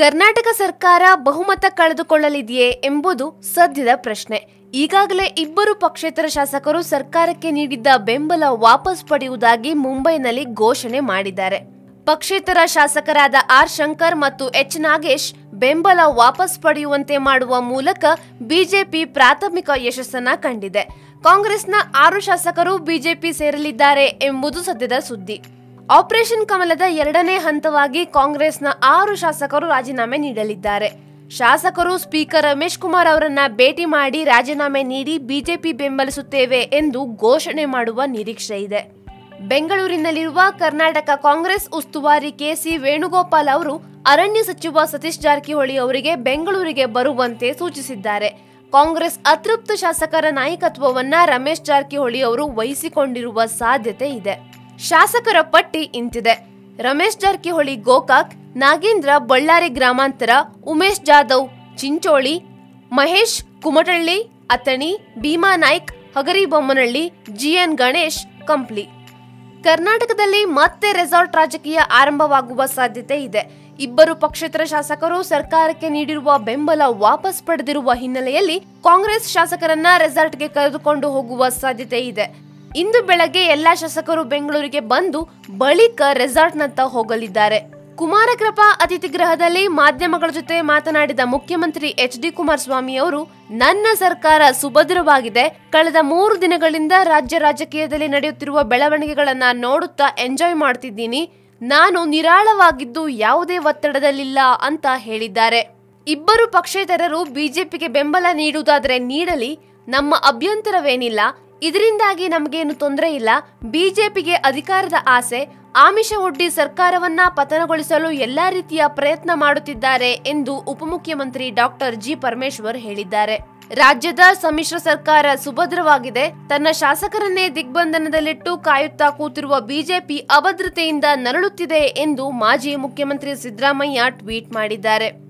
ಕರ್ನಾಟಕ ಸರ್ಕಾರ ಬಹುಮತ ಕಳೆದುಕೊಳ್ಳಲಿದೆಯೇ ಎಂಬುದು ಸದ್ಯದ ಪ್ರಶ್ನೆ. ಈಗಾಗಲೇ ಇಬ್ಬರು ಪಕ್ಷೇತರ ಶಾಸಕರು ಸರ್ಕಾರಕ್ಕೆ ನೀಡಿದ್ದ ಬೆಂಬಲ ವಾಪಸ್ ಪಡೆಯುವುದಾಗಿ ಮುಂಬೈನಲ್ಲಿ ಘೋಷಣೆ ಮಾಡಿದ್ದಾರೆ. ಪಕ್ಷೇತರ ಶಾಸಕರಾದ ಆರ್ ಶಂಕರ್ ಮತ್ತು ಎಚ್ ನಾಗೇಶ್ ಬೆಂಬಲ ವಾಪಸ್ ಪಡೆಯುವಂತೆ ಮಾಡುವ ಮೂಲಕ ಬಿಜೆಪಿ ಪ್ರಾಥಮಿಕ ಯಶಸ್ಸನ್ನ ಕಂಡಿದೆ. ಕಾಂಗ್ರೆಸ್ನ ಆರು ಶಾಸಕರು ಬಿಜೆಪಿ ಸೇರಲಿದ್ದಾರೆ ಎಂಬುದು ಸದ್ಯದ ಸುದ್ದಿ. ಆಪರೇಷನ್ ಕಮಲದ ಎರಡನೇ ಹಂತವಾಗಿ ಕಾಂಗ್ರೆಸ್ನ ಆರು ಶಾಸಕರು ರಾಜೀನಾಮೆ ನೀಡಲಿದ್ದಾರೆ. ಶಾಸಕರು ಸ್ಪೀಕರ್ ರಮೇಶ್ ಕುಮಾರ್ ಅವರನ್ನ ಭೇಟಿ ಮಾಡಿ ರಾಜೀನಾಮೆ ನೀಡಿ ಬಿಜೆಪಿ ಬೆಂಬಲಿಸುತ್ತೇವೆ ಎಂದು ಘೋಷಣೆ ಮಾಡುವ ನಿರೀಕ್ಷೆ ಇದೆ. ಬೆಂಗಳೂರಿನಲ್ಲಿರುವ ಕರ್ನಾಟಕ ಕಾಂಗ್ರೆಸ್ ಉಸ್ತುವಾರಿ ಕೆಸಿ ವೇಣುಗೋಪಾಲ್ ಅವರು ಅರಣ್ಯ ಸಚಿವ ಸತೀಶ್ ಜಾರಕಿಹೊಳಿ ಅವರಿಗೆ ಬೆಂಗಳೂರಿಗೆ ಬರುವಂತೆ ಸೂಚಿಸಿದ್ದಾರೆ. ಕಾಂಗ್ರೆಸ್ ಅತೃಪ್ತ ಶಾಸಕರ ನಾಯಕತ್ವವನ್ನ ರಮೇಶ್ ಜಾರಕಿಹೊಳಿ ಅವರು ವಹಿಸಿಕೊಂಡಿರುವ ಸಾಧ್ಯತೆ ಇದೆ. ಶಾಸಕರ ಪಟ್ಟಿ ಇಂತಿದೆ. ರಮೇಶ್ ಜಾರಕಿಹೊಳಿ, ಗೋಕಾಕ್, ನಾಗೇಂದ್ರ ಬಳ್ಳಾರಿ ಗ್ರಾಮಾಂತರ, ಉಮೇಶ್ ಜಾಧವ್, ಚಿಂಚೋಳಿ, ಮಹೇಶ್ ಕುಮಟಳ್ಳಿ ಅತಣಿ ಭೀಮಾ ನಾಯ್ಕ್ ಹಗರಿಬೊಮ್ಮನಹಳ್ಳಿ ಜಿಎನ್ ಗಣೇಶ್, ಕಂಪ್ಲಿ. ಕರ್ನಾಟಕದಲ್ಲಿ ಮತ್ತೆ ರೆಸಾರ್ಟ್ ರಾಜಕೀಯ ಆರಂಭವಾಗುವ ಸಾಧ್ಯತೆ ಇದೆ. ಇಬ್ಬರು ಪಕ್ಷೇತರ ಶಾಸಕರು ಸರ್ಕಾರಕ್ಕೆ ನೀಡಿರುವ ಬೆಂಬಲ ವಾಪಸ್ ಪಡೆದಿರುವ ಹಿನ್ನೆಲೆಯಲ್ಲಿ ಕಾಂಗ್ರೆಸ್ ಶಾಸಕರನ್ನ ರೆಸಾರ್ಟ್ಗೆ ಕರೆದುಕೊಂಡು ಹೋಗುವ ಸಾಧ್ಯತೆ ಇದೆ. ಇಂದು ಬೆಳಗ್ಗೆ ಎಲ್ಲಾ ಶಾಸಕರು ಬೆಂಗಳೂರಿಗೆ ಬಂದು ಬಳಿಕ ರೆಸಾರ್ಟ್ನತ್ತ ಹೋಗಲಿದ್ದಾರೆ. ಕುಮಾರಕೃಪಾ ಅತಿಥಿ ಗೃಹದಲ್ಲಿ ಮಾಧ್ಯಮಗಳ ಜೊತೆ ಮಾತನಾಡಿದ ಮುಖ್ಯಮಂತ್ರಿ ಎಚ್ ಡಿ ಕುಮಾರಸ್ವಾಮಿ ಅವರು, ನನ್ನ ಸರ್ಕಾರ ಸುಭದ್ರವಾಗಿದೆ. ಕಳೆದ ಮೂರು ದಿನಗಳಿಂದ ರಾಜ್ಯ ರಾಜಕೀಯದಲ್ಲಿ ನಡೆಯುತ್ತಿರುವ ಬೆಳವಣಿಗೆಗಳನ್ನ ನೋಡುತ್ತಾ ಎಂಜಾಯ್ ಮಾಡ್ತಿದ್ದೀನಿ. ನಾನು ನಿರಾಳವಾಗಿದ್ದು ಯಾವುದೇ ಒತ್ತಡದಲ್ಲಿಲ್ಲ ಅಂತ ಹೇಳಿದ್ದಾರೆ. ಇಬ್ಬರು ಪಕ್ಷೇತರರು ಬಿಜೆಪಿಗೆ ಬೆಂಬಲ ನೀಡುವುದಾದರೆ ನೀಡಲಿ. ನಮ್ಮ ಅಭ್ಯಂತರವೇನಿಲ್ಲ. ಇದರಿಂದಾಗಿ ನಮಗೇನು ತೊಂದರೆ ಇಲ್ಲ. ಬಿಜೆಪಿಗೆ ಅಧಿಕಾರದ ಆಸೆ, ಆಮಿಷ ಒಡ್ಡಿ ಸರ್ಕಾರವನ್ನ ಪತನಗೊಳಿಸಲು ಎಲ್ಲಾ ರೀತಿಯ ಪ್ರಯತ್ನ ಮಾಡುತ್ತಿದ್ದಾರೆ ಎಂದು ಉಪಮುಖ್ಯಮಂತ್ರಿ ಡಾಕ್ಟರ್ ಜಿ. ಪರಮೇಶ್ವರ್ ಹೇಳಿದ್ದಾರೆ. ರಾಜ್ಯದ ಸಮ್ಮಿಶ್ರ ಸರ್ಕಾರ ಸುಭದ್ರವಾಗಿದೆ. ತನ್ನ ಶಾಸಕರನ್ನೇ ದಿಗ್ಬಂಧನದಲ್ಲಿಟ್ಟು ಕಾಯುತ್ತಾ ಕೂತಿರುವ ಬಿಜೆಪಿ ಅಭದ್ರತೆಯಿಂದ ನರಳುತ್ತಿದೆ ಎಂದು ಮಾಜಿ ಮುಖ್ಯಮಂತ್ರಿ ಸಿದ್ದರಾಮಯ್ಯ ಟ್ವೀಟ್ ಮಾಡಿದ್ದಾರೆ.